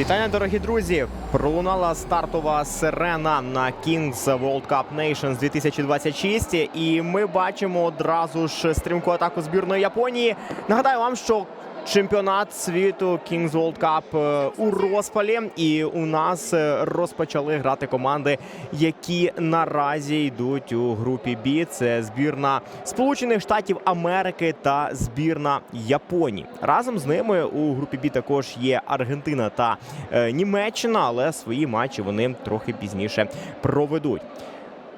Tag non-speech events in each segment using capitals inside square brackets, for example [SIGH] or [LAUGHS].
Вітання, дорогі друзі! Пролунала стартова сирена на Kings World Cup Nations 2026. І ми бачимо одразу ж стрімку атаку збірної Японії. Нагадаю вам, що чемпіонат світу Kings World Cup е, у розпалі, і у нас е, розпочали грати команди, які наразі йдуть у групі Бі. Це збірна Сполучених Штатів Америки та збірна Японії. Разом з ними у групі Бі також є Аргентина та е, Німеччина, але свої матчі вони трохи пізніше проведуть.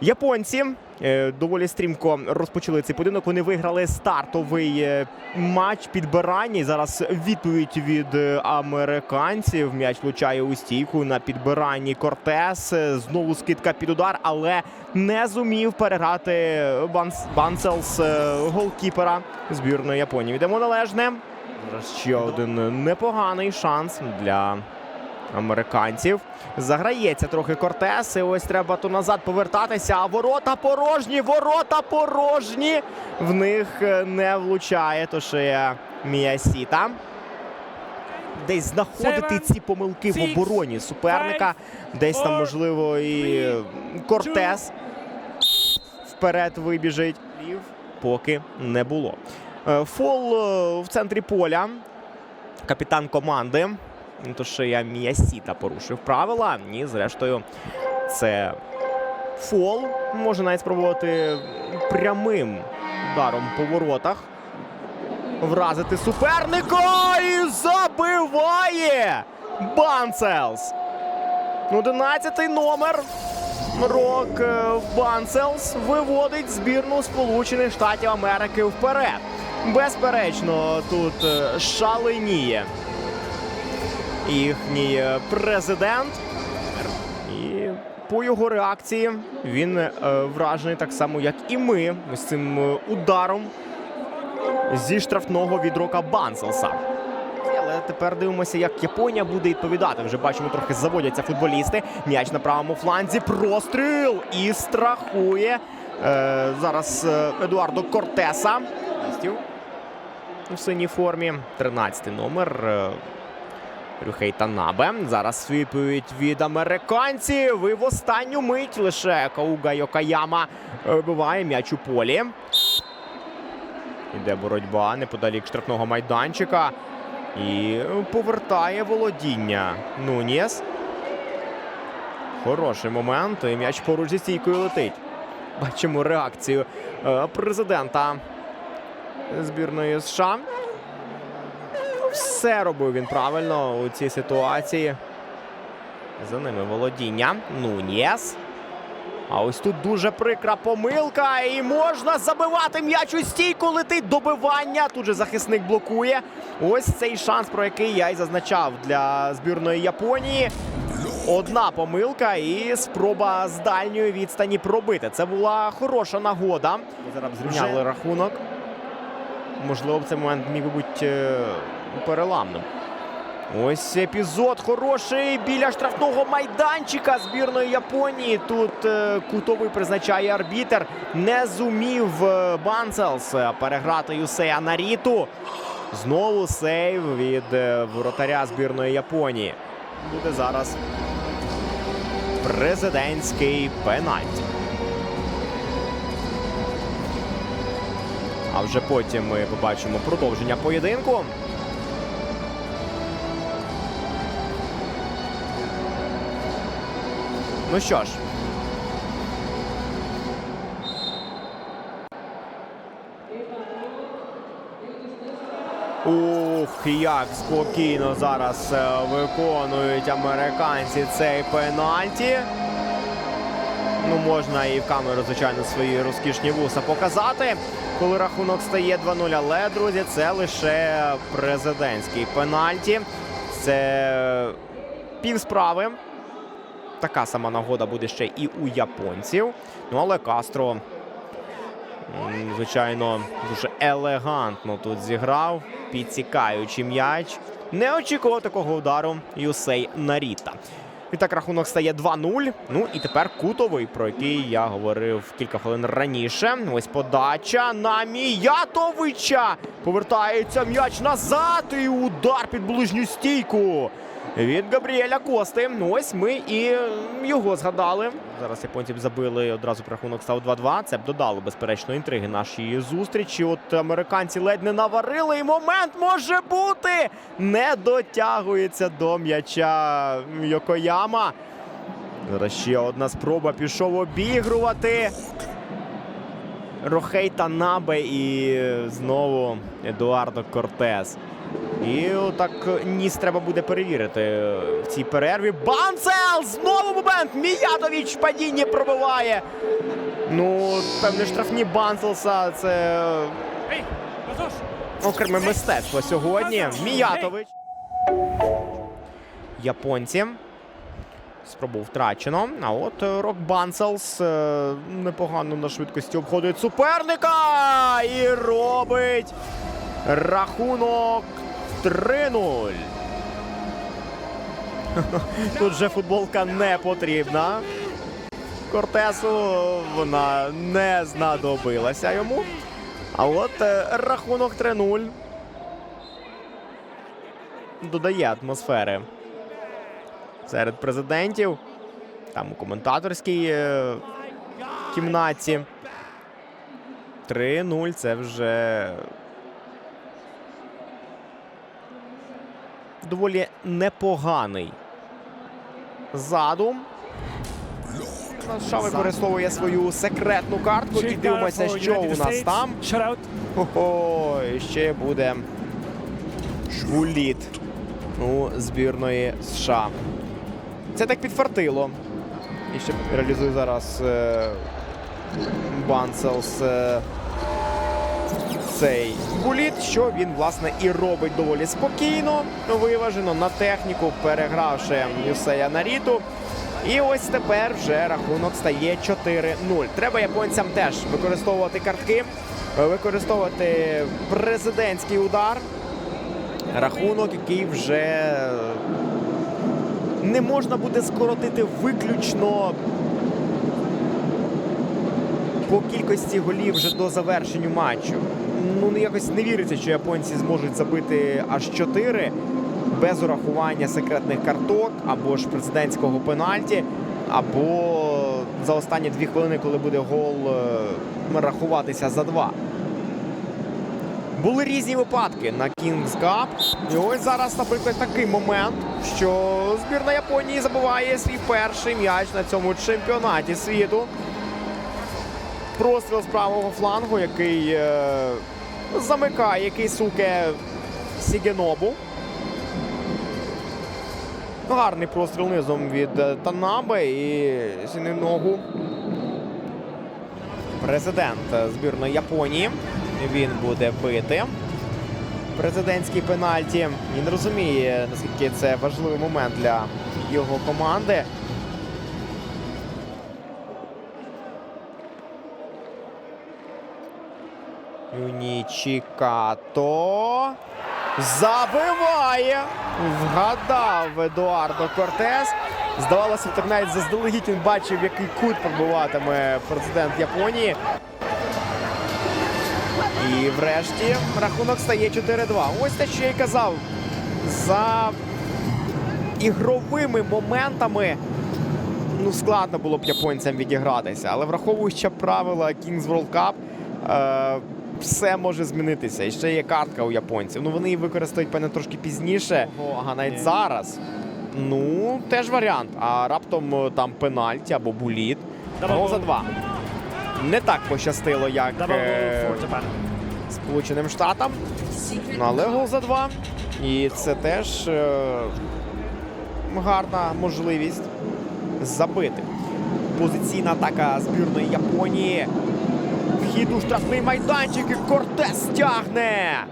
Японці е, доволі стрімко розпочали цей поєдинок. Вони виграли стартовий е, матч підбирання. Зараз відповідь від е, американців. М'яч влучає у стійку на підбиранні Кортес. Знову скидка під удар, але не зумів переграти Банс, Банселс голкіпера збірної Японії. Віддамо належне. Ще один непоганий шанс для американців. Заграється трохи Кортес. І ось треба то назад повертатися. А ворота порожні, ворота порожні. В них е, не влучає. То ще є Міясіта. Десь знаходити ці помилки в обороні суперника. Десь там, можливо, і Кортес вперед вибіжить. Поки не було. Е, Фол е, в центрі поля. Капітан команди. Ну, То ще я Міясіта порушив правила. Ні, зрештою, це фол. Може навіть спробувати прямим ударом по воротах. Вразити суперника і забиває Банцелс. 11 номер. Рок е, Банцелс виводить збірну Сполучених Штатів Америки вперед. Безперечно, тут е, шаленіє їхній е, президент. І по його реакції він е, вражений так само, як і ми, ось цим е, ударом зі штрафного від рока. Але тепер дивимося, як Японія буде відповідати. Вже бачимо, трохи заводяться футболісти. М'яч на правому фланзі. Простріл і страхує. Е, зараз Едуардо Кортеса. У синій формі. 13 номер. Е, Рюхей Танабе. Зараз відповідь від американців. І в останню мить лише Кауга Йокаяма вибиває м'яч у полі. Іде боротьба неподалік штрафного майданчика. І повертає володіння. Нуніс. Хороший момент. І м'яч поруч зі стійкою летить. Бачимо реакцію е, президента збірної США. Все робив він правильно у цій ситуації. За ними володіння. Нуніс. А ось тут дуже прикра помилка. І можна забивати м'яч у стійку. Летить добивання. Тут же захисник блокує. Ось цей шанс, про який я й зазначав для збірної Японії. Одна помилка і спроба з дальньої відстані пробити. Це була хороша нагода. Зараз зрівняли рахунок. Можливо, в цей момент міг би бути е, переламним. Ось епізод хороший біля штрафного майданчика збірної Японії. Тут е, кутовий призначає арбітер. Не зумів е, Банцелс е, переграти Юсея Наріту. Знову сейв від е, воротаря збірної Японії. Буде зараз президентський пенальті. А вже потім ми побачимо продовження поєдинку. Ну що ж. Ух, як спокійно зараз е, виконують американці цей пенальті. Ну, можна і в камеру, звичайно, свої розкішні вуса показати, коли рахунок стає 2-0. Але, друзі, це лише президентський пенальті. Це пів справи. Така сама нагода буде ще і у японців. Ну, але Кастро, звичайно, дуже елегантно тут зіграв, підсікаючи м'яч. Не очікував такого удару Юсей Наріта. І так рахунок стає 2-0. Ну і тепер кутовий, про який я говорив кілька хвилин раніше. Ось подача на Міятовича. Повертається м'яч назад. І удар під ближню стійку. Від Габріеля Кости. Ось ми і його згадали. Зараз японці б забили одразу рахунок став 2-2. Це б додало безперечно інтриги нашій зустрічі. От американці ледь не наварили. І момент може бути. Не дотягується до м'яча Йокояма. Зараз ще одна спроба пішов обігрувати. Рохей Танабе і знову Едуардо Кортес. І отак ніс треба буде перевірити в цій перерві. Банцел! Знову момент! Міятович в падінні пробиває. Ну, певне, штрафні Банцелса це Ей, окреме мистецтво сьогодні. Міятович. Японці. Спробу втрачено. А от Рок Банцелс е, непогано на швидкості обходить суперника і робить рахунок 3-0. [LAUGHS] Тут же футболка не потрібна. Кортесу вона не знадобилася йому. А от е, рахунок 3-0 додає атмосфери серед президентів. Там у коментаторській е, кімнаті. 3-0 це вже доволі непоганий задум. США використовує свою секретну картку. І дивимося, що у нас там. Ого, і ще буде швуліт у збірної США. Це так підфартило. І ще реалізує зараз е, Банцелс е, цей буліт, що він, власне, і робить доволі спокійно, виважено на техніку, перегравши Юсея Наріту. І ось тепер вже рахунок стає 4-0. Треба японцям теж використовувати картки, використовувати президентський удар. Рахунок, який вже не можна буде скоротити виключно по кількості голів вже до завершення матчу. Ну, якось не віриться, що японці зможуть забити аж 4 без урахування секретних карток або ж президентського пенальті, або за останні дві хвилини, коли буде гол, е, рахуватися за два. Були різні випадки на Kings Cup. І ось зараз, наприклад, такий момент, що збірна Японії забиває свій перший м'яч на цьому чемпіонаті світу. Простріл з правого флангу, який е, замикає який суке Сігенобу. Гарний простріл низом від е, Танабе і сіни ногу. Президент е, збірної Японії. Він буде бити. Президентський пенальті. Він розуміє, наскільки це важливий момент для його команди. Юнічікато забиває. Вгадав Едуардо Кортес. Здавалося, так навіть заздалегідь він бачив, який кут пробиватиме президент Японії. І врешті рахунок стає 4-2. Ось те, що я й казав. За ігровими моментами ну, складно було б японцям відігратися. Але враховуючи правила Kings World Cup, е, все може змінитися. І ще є картка у японців. Ну вони її використають певне трошки пізніше. А навіть зараз. Ну, теж варіант. А раптом е, там пенальті або буліт. Гол за два. Не так пощастило, як е. Сполученим Штатам. Ну, Але гол за два. І це теж е, гарна можливість забити. Позиційна атака збірної Японії. Вхід у штрафний майданчик і Кортес тягне.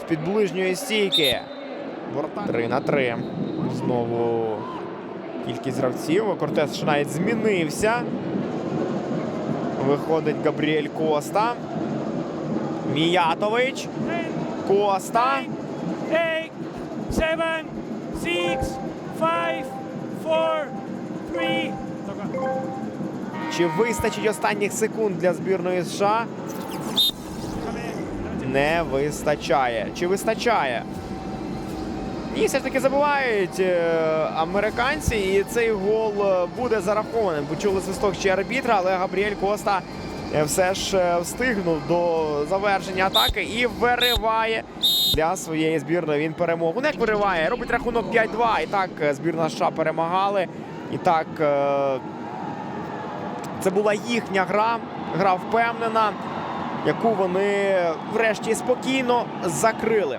З-під ближньої стійки. 3 на 3. Знову кількість гравців. Кортес ще навіть змінився. Виходить Габріель Коста. Міятович. Коста. Eight, seven, six, five, four, three. Чи вистачить останніх секунд для збірної США? Не вистачає. Чи вистачає? І все ж таки забувають е, американці, і цей гол е, буде зарахованим. Почули свисток ще арбітра, але Габріель Коста е, все ж встигнув до завершення атаки і вириває для своєї збірної. Він перемогу. Не вириває, робить рахунок 5-2. І так збірна США перемагали. І так це була їхня гра, гра впевнена, яку вони врешті спокійно закрили.